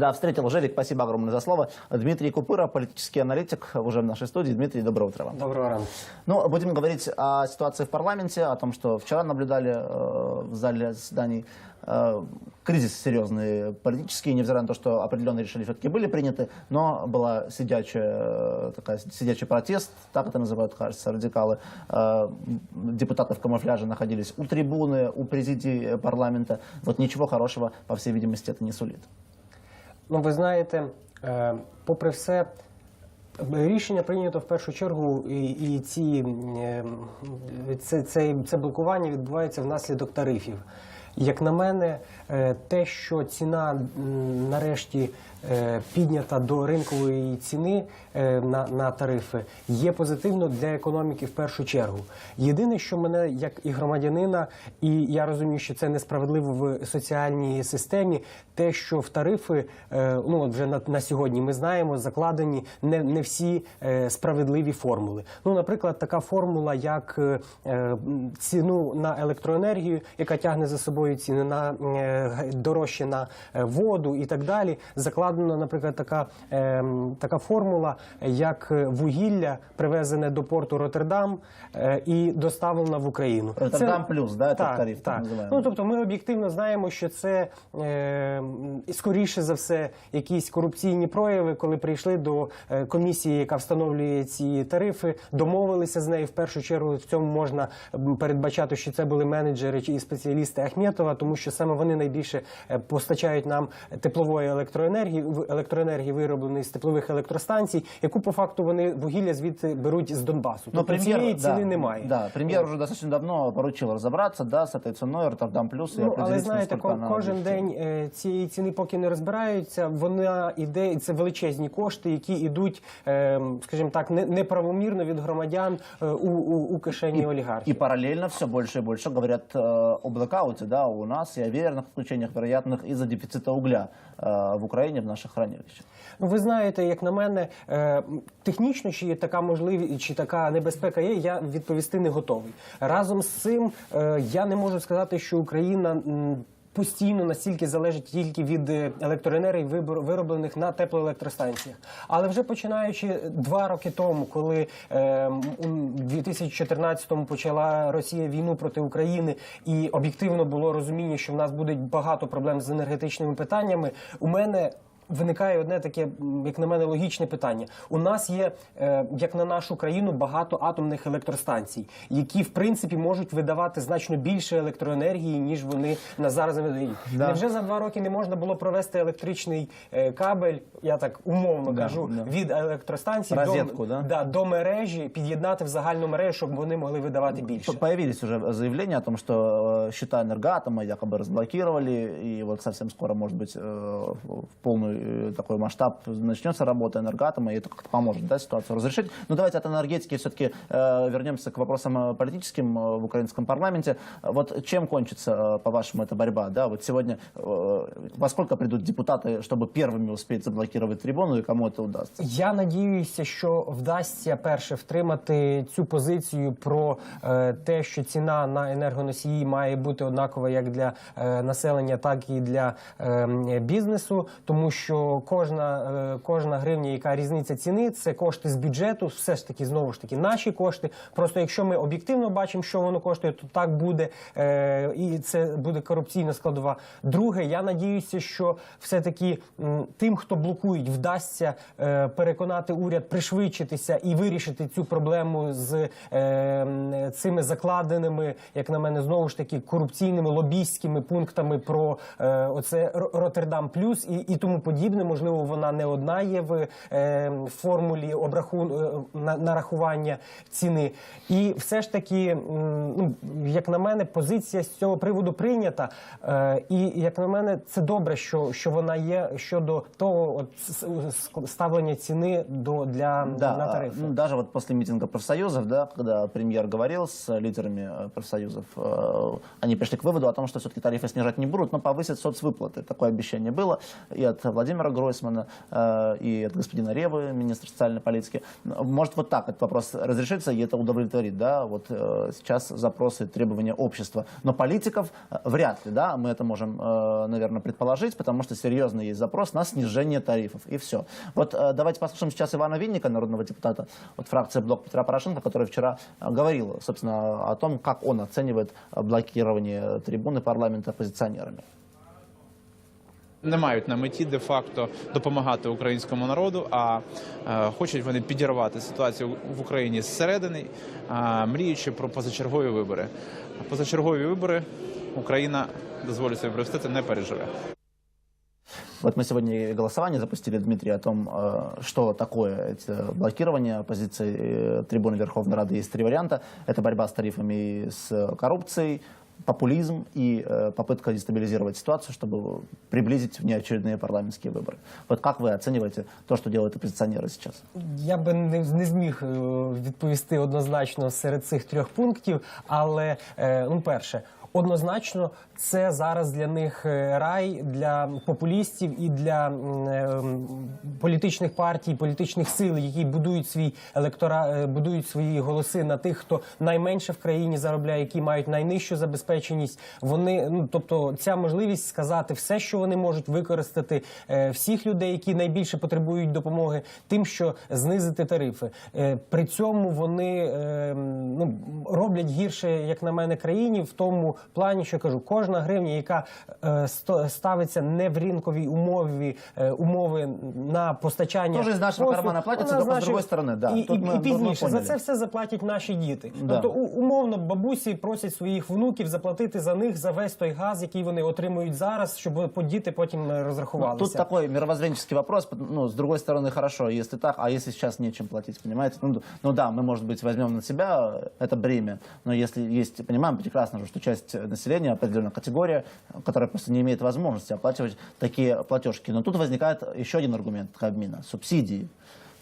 Да, встретил Жевик, спасибо огромное за слово. Дмитрий Купыра, политический аналитик, уже в нашей студии. Дмитрий, доброе утро вам. Доброго ранку. Ну, будем говорить о ситуации в парламенте, о том, что вчера наблюдали э, в зале заседаний. Э, кризис серьезный политический, невзирая на то, что определенные решения все-таки были приняты, но была сидячая, э, такая, сидячий протест, так это называют, кажется, радикалы. Э, депутаты в камуфляже находились у трибуны, у президии парламента. Вот ничего хорошего, по всей видимости, это не сулит. Ну, ви знаєте, е, попри все, рішення прийнято в першу чергу, і, і ці, е, це, це, це блокування відбувається внаслідок тарифів. Як на мене, е, те, що ціна нарешті піднята до ринкової ціни е, на, тарифи, є позитивно для економіки в першу чергу. Єдине, що мене як і громадянина, і я розумію, що це несправедливо в соціальній системі, те, що в тарифи, е, ну от вже на, сьогодні ми знаємо, закладені не, всі е, справедливі формули. Ну, наприклад, така формула, як е, е, ціну на електроенергію, яка тягне за собою ціни на е, дорожче на е, воду і так далі. Закладена, наприклад, така, е, така формула, як е, вугілля привезене до порту Роттердам е, і доставлено в Україну. Роттердам плюс, да, так, тариф, так так. Ну, тобто ми об'єктивно знаємо, що це е, скоріше за все якісь корупційні прояви, коли прийшли до е, комісії, яка встановлює ці тарифи, домовилися з нею. В першу чергу в цьому можна передбачати, що це були менеджери і спеціалісти Ахметова, тому що саме вони найбільше е, постачають нам теплової електроенергії, електроенергії виробленої з теплових електростанцій, яку по факту вони вугілля звідти беруть з Донбасу. Но Тобто цієї да, ціни немає. Да, премьер уже достаточно давно поручил разобраться, да, с этой ценой Роттердам плюс и Ну, але определить, знаєте, насколько ко- она кожен будет. день е, цієї ціни поки не розбираються. Вона іде, і це величезні кошти, які йдуть, е, скажімо так, не- неправомірно від громадян е, у, у, у кишені И олігархів. параллельно все больше и больше говорят э, о блокауте, да, у нас и о веерных отключениях вероятных из-за дефицита угля э, в Украине в наших хранилищах. Ну, ви знаєте, як на мене, е, технічно чи є така можливість, чи така небезпека є, я відповісти не готовий. Разом з цим е, я не можу сказати, що Україна. Постійно настільки залежить тільки від е, електроенергії, вироблених на теплоелектростанціях. Але вже починаючи два роки тому, коли е, у 2014-му почала Росія війну проти України, і об'єктивно було розуміння, що в нас буде багато проблем з енергетичними питаннями. У мене Виникає одне таке, м, як на мене, логічне питання. У нас є, е, як на нашу країну, багато атомних електростанцій, які в принципі можуть видавати значно більше електроенергії, ніж вони на зараз видають. Да. Невже за два роки не можна було провести електричний е, кабель, я так умовно Да, кажу, да. від електростанцій Розетку, до, да? до мережі, під'єднати в загальну мережу, щоб вони могли видавати більше. Появились уже заявления о том, что э, счета энергоатома якобы разблокировали, и вот совсем скоро, может быть, э, в полный э, такой масштаб начнется работа энергоатома, и это как-то поможет да, ситуацию разрешить. Но давайте от энергетики все-таки вернемся к вопросам э, политическим э, в украинском парламенте. Вот чем кончится, э, по-вашему, эта борьба? Да? Вот сегодня э, во сколько придут депутаты, чтобы первыми успеть заблокировать трибуну, и кому это удастся? Я надіюся, що вдасться перше втримати цю позицію про е, те, що ціна на енергоносії має бути однакова як для е, населення, так і для е, бізнесу, тому що кожна, е, кожна гривня, яка різниця ціни, це кошти з бюджету, все ж таки знову ж таки наші кошти. Просто якщо ми об'єктивно бачимо, що воно коштує, то так буде, е, і це буде корупційна складова. Друге, я надіюся, що все таки тим, хто блокують, вдасться е, переконати уряд пришвидшитися і вирішити цю проблему з цими закладеними, як на мене, знову ж таки корупційними лобійськими пунктами про оце Роттердам плюс і, і тому подібне Можливо, вона не одна є в е, формулі обрахун е, на, нарахування ціни. І все ж таки, м, ну як на мене, позиція з цього приводу прийнята. Е, і як на мене, це добре, що, що вона є щодо того, от с- с- ставлення ціни до для Да, на а, тарифи. ну, даже вот после митинга профсоюзов, да, когда премьер говорил с лидерами э, профсоюзов, э, они пришли к выводу о том, что все-таки тарифы снижать не будут, но повысят соцвыплаты. Такое обещание было и от Владимира Гройсмана э, и от господина Ревы, министра социальной политики. Может вот так этот вопрос разрешится, и это удовлетворит, да, вот э, сейчас запросы, требования общества. Но политиков э, вряд ли, да, мы это можем, наверное, предположить, потому что серьезный есть запрос на снижение тарифов, и все. Вот давайте послушаем сейчас Ивана Винника, народного депутата от фракции Блок Петра Порошенко, который вчера говорил, собственно, о том, как он оценивает блокирование трибуны парламента оппозиционерами. не мають на меті де-факто допомагати українському народу, а е, хочуть вони підірвати ситуацію в Україні зсередини, е, мріючи про позачергові вибори. А позачергові вибори Україна дозволю собі привести, це не переживе. Вот мы сегодня и голосование запустили, Дмитрий, о том, э, что такое эти блокирование позиции э, трибуны Верховной Рады. Есть три варианта. Это борьба с тарифами и с коррупцией, популизм и э, попытка дестабилизировать ситуацию, чтобы приблизить внеочередные парламентские выборы. Вот как вы оцениваете то, что делают оппозиционеры сейчас? Я би не, не зміг е, відповісти однозначно серед цих трьох пунктів, але е, ну, перше. Однозначно, це зараз для них е, рай для популістів і для е, політичних партій, політичних сил, які будують свій електора, е, будують свої голоси на тих, хто найменше в країні заробляє, які мають найнижчу забезпеченість. Вони ну тобто ця можливість сказати все, що вони можуть використати всіх людей, які найбільше потребують допомоги, тим, що знизити тарифи. При цьому вони ну роблять гірше, як на мене, країні в тому плані, що кажу, кожна гривня, яка е, сто- ставиться не в ринковій умові е, умови на постачання Тоже из нашего послуг, кармана платится, вона, только с значить, другой стороны, да. І, Тут і, мы- і мы пізніше за поняли. це все заплатять наші діти. Да. Тобто у- умовно бабусі просять своїх внуків заплатити за них за весь той газ, який вони отримують зараз, щоб по- діти потім е, Ну, розрахувалися. Тут такой мировоззренческий вопрос. Ну, с другой стороны, хорошо, если так, а если сейчас нечем платить, понимаете? Ну, д- ну да, мы, может быть, возьмем на себя это бремя, но если есть, понимаем прекрасно, же, что часть населения, определенная категория, которая просто не имеет возможности оплачивать такие платежки. Но тут возникает еще один аргумент Кабмина – субсидии,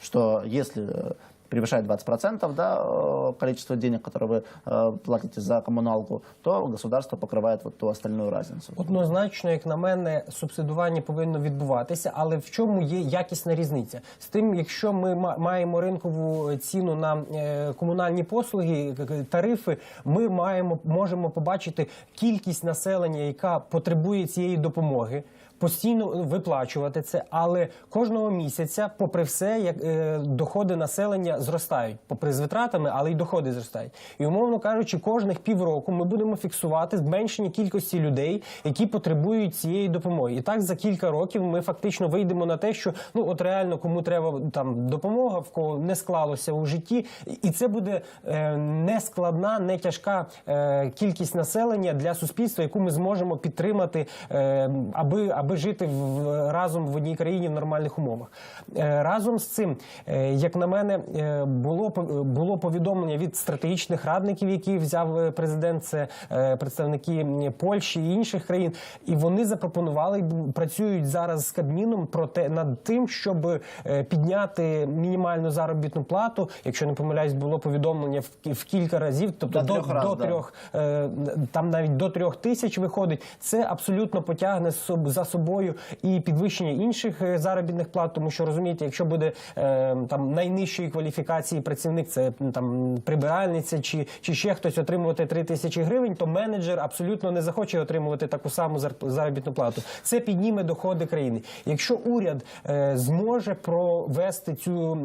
что если превышает 20% да, э, количество денег, которые вы э, платите за коммуналку, то государство покрывает вот ту остальную разницу. Однозначно, як на мене, субсидування повинно відбуватися, але в чому є якісна різниця? З тим, якщо ми ма- маємо ринкову ціну на е, комунальні послуги, к- к- тарифи, ми маємо можемо побачити кількість населення, яка потребує цієї допомоги. Постійно виплачувати це, але кожного місяця, попри все, як е, доходи населення зростають, попри з витратами, але й доходи зростають. І умовно кажучи, кожних півроку ми будемо фіксувати зменшення кількості людей, які потребують цієї допомоги. І так за кілька років ми фактично вийдемо на те, що ну от реально кому треба там допомога, в кого не склалося у житті, і це буде е, нескладна, не тяжка е, кількість населення для суспільства, яку ми зможемо підтримати, е, аби аби жити в, разом в одній країні в нормальних умовах. Е, разом з цим, е, як на мене, е, було було повідомлення від стратегічних радників, які взяв президент, це представники Польщі і інших країн, і вони запропонували працюють зараз з Кабміном про те над тим, щоб підняти мінімальну заробітну плату. Якщо не помиляюсь, було повідомлення в, кілька разів, тобто До до, трьох раз, до трьох е, там навіть до трьох тисяч виходить. Це абсолютно потягне за собою і підвищення інших е, заробітних плат, тому що розумієте, якщо буде е, там найнижчої кваліфікації працівник, це там прибиральниця чи, чи ще хтось отримувати 3 тисячі гривень, то менеджер абсолютно не захоче отримувати таку саму зар- заробітну плату. Це підніме доходи країни. Якщо уряд е, зможе провести цю,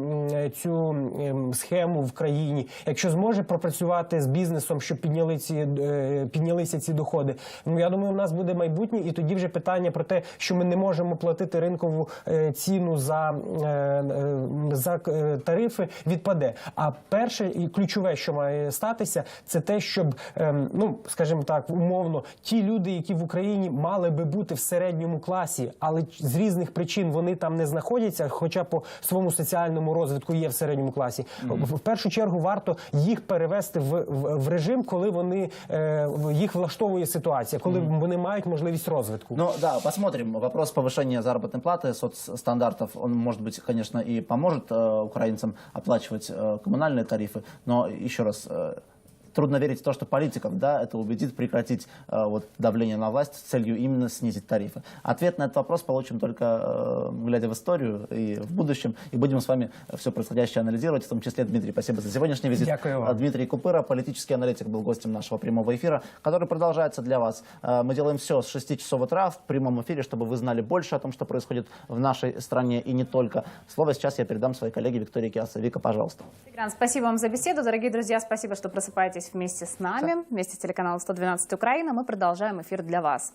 цю ем, схему в країні, якщо зможе пропрацювати з бізнесом, щоб підняли ці піднялися ці доходи. Ну я думаю, у нас буде майбутнє, і тоді вже питання про те, що ми не можемо платити ринкову е, ціну за, е, е, за тарифи, відпаде. А перше і ключове, що має статися, це те, щоб ем, ну скажімо так, умовно, ті люди, які в Україні мали би бути в середньому класі, але з різних причин вони там не знаходяться, хоча по своєму соціальному розвитку є в середньому класі. В першу чергу варто їх перевести в, в, в режим, коли вони їх влаштовує ситуація, коли вони мають можливість розвитку. Ну да, посмотрим. Вопрос повышения заработной платы, соцстандартов, он, может быть, конечно, и поможет э, украинцам оплачивать э, коммунальные тарифы, но еще раз, э, трудно верить в то, что политиков, да, это убедит прекратить э, вот давление на власть с целью именно снизить тарифы. Ответ на этот вопрос получим только э, глядя в историю и в будущем, и будем с вами все происходящее анализировать, в том числе Дмитрий. Спасибо за сегодняшний визит. Дякую вам. Дмитрий Купыра, политический аналитик, был гостем нашего прямого эфира, который продолжается для вас. Э, Мы делаем все с 6 часов утра в прямом эфире, чтобы вы знали больше о том, что происходит в нашей стране и не только. Слово сейчас я передам своей коллеге Виктории Киаса. Вика, пожалуйста. Тигран, спасибо вам за беседу. Дорогие друзья, спасибо, что просыпаетесь вместе с нами, вместе с телеканалом 112 Украина. Мы продолжаем эфир для вас.